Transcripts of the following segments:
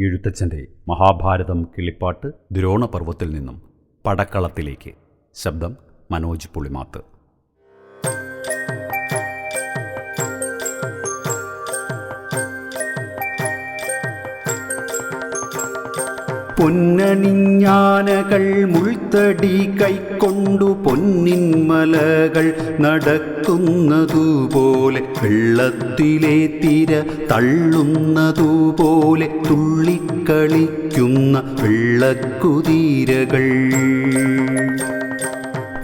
എഴുത്തച്ഛന്റെ മഹാഭാരതം കിളിപ്പാട്ട് ദ്രോണപർവത്തിൽ നിന്നും പടക്കളത്തിലേക്ക്. ശബ്ദം മനോജ് പുളിമാത്ത്. പൊന്നണിഞ്ഞാനകൾ മുൾത്തടി കൈക്കൊണ്ടു പൊന്നിൻ മലകൾ നടക്കുന്നതുപോലെ വെള്ളത്തിലെ തിര തള്ളുന്നതുപോലെ തുള്ളിക്കളിക്കുന്ന വെള്ളക്കുതിരകൾ.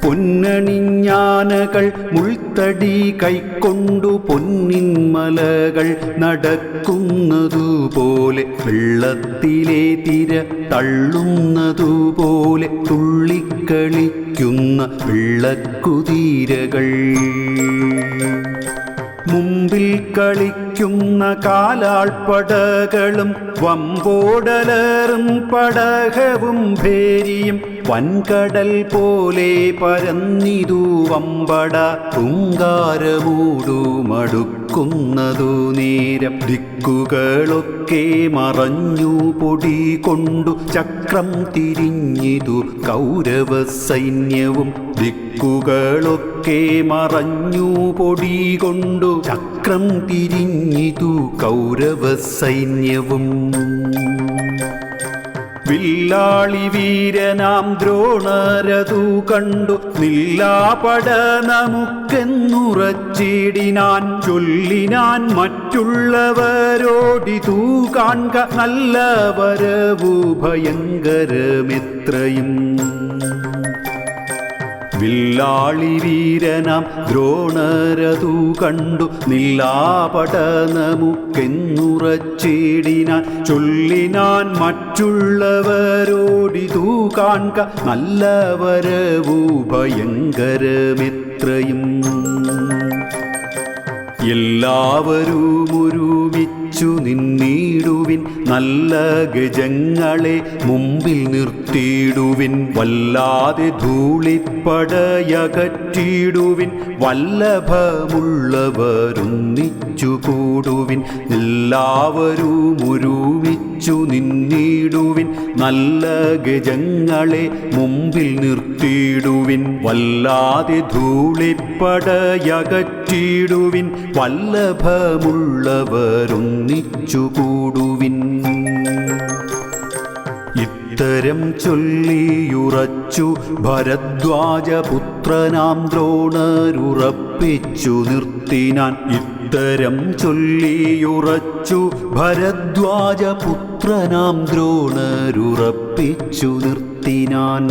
പൊന്നണിഞ്ഞാനകൾ മുൾത്തടി കൈക്കൊണ്ടു പൊന്നിൻ മലകൾ നടക്കുന്നതുപോലെ വെള്ളത്തിലെ തിര തള്ളുന്നതുപോലെ തുള്ളിക്കളിക്കുന്ന വെള്ളക്കുതിരകൾ. മുമ്പിൽ കളിക്കുന്ന കാലാൾപ്പടകളും വമ്പോടലേറും പടകവും ഭേരിയും വൻകടൽ പോലെ പരന്നിതു വമ്പട മടുക്കുന്നതു നേരം. ദിക്കുകളൊക്കെ മറഞ്ഞു പൊടി കൊണ്ടു ചക്രം തിരിഞ്ഞിതു കൗരവ സൈന്യവും ദിക്കുകളൊക്കെ മറഞ്ഞു പൊടി കൊണ്ടു ചക്രം തിരിഞ്ഞിതു കൗരവ സൈന്യവും വില്ലാളി വീരനാം ദ്രോണരതു കണ്ടു. നില്ലാപട നമുക്കെന്നുറച്ചിടിനാൻ ചൊല്ലിനാൻ മറ്റുള്ളവരോടിതു കാൺക നല്ല വരവു ഭയങ്കരമെത്രയും. വില്ലാളി വീരനാം ദ്രോണരതു കണ്ടു. നില്ലാപട നമുക്കെന്നുറച്ചിടിനാൻ ചൊല്ലിനാൻ മറ്റുള്ളവരോടിതു കാൺക. നല്ലവരവു ഭയങ്കരമെത്രയും. എല്ലാവരും ഒരുമിച്ചു നിന്നിടുവിൻ നല്ല ഗജങ്ങളെ മുമ്പിൽ നിർത്തിയിടുവിൻ. വല്ലാതെ ധൂളിപ്പടയകറ്റിടുവിൻ വല്ലഭമുള്ളവരൊന്നിച്ചു കൂടുവിൻ. എല്ലാവരും ഒരുമിച്ചു നിന്നിടുവിൻ. നല്ല ഗജങ്ങളെ മുമ്പിൽ നിർത്തിയിടുവിൻ. വല്ലാതെ ധൂളിപ്പടയകറ്റിടുവിൻ വല്ലഭമുള്ളവരൊന്നിച്ചു കൂടുവിൻ ഇത്തരം ചൊല്ലിയുറച്ചു ഭരദ്വാജപുത്രനാം ദ്രോണരുറപ്പിച്ചു നിർത്തിനാൻ ഇത്തരം ചൊല്ലിയുറച്ചു ഭരദ്വാജപുത്രനാം ദ്രോണരുറപ്പിച്ചു നിർത്തിനാൻ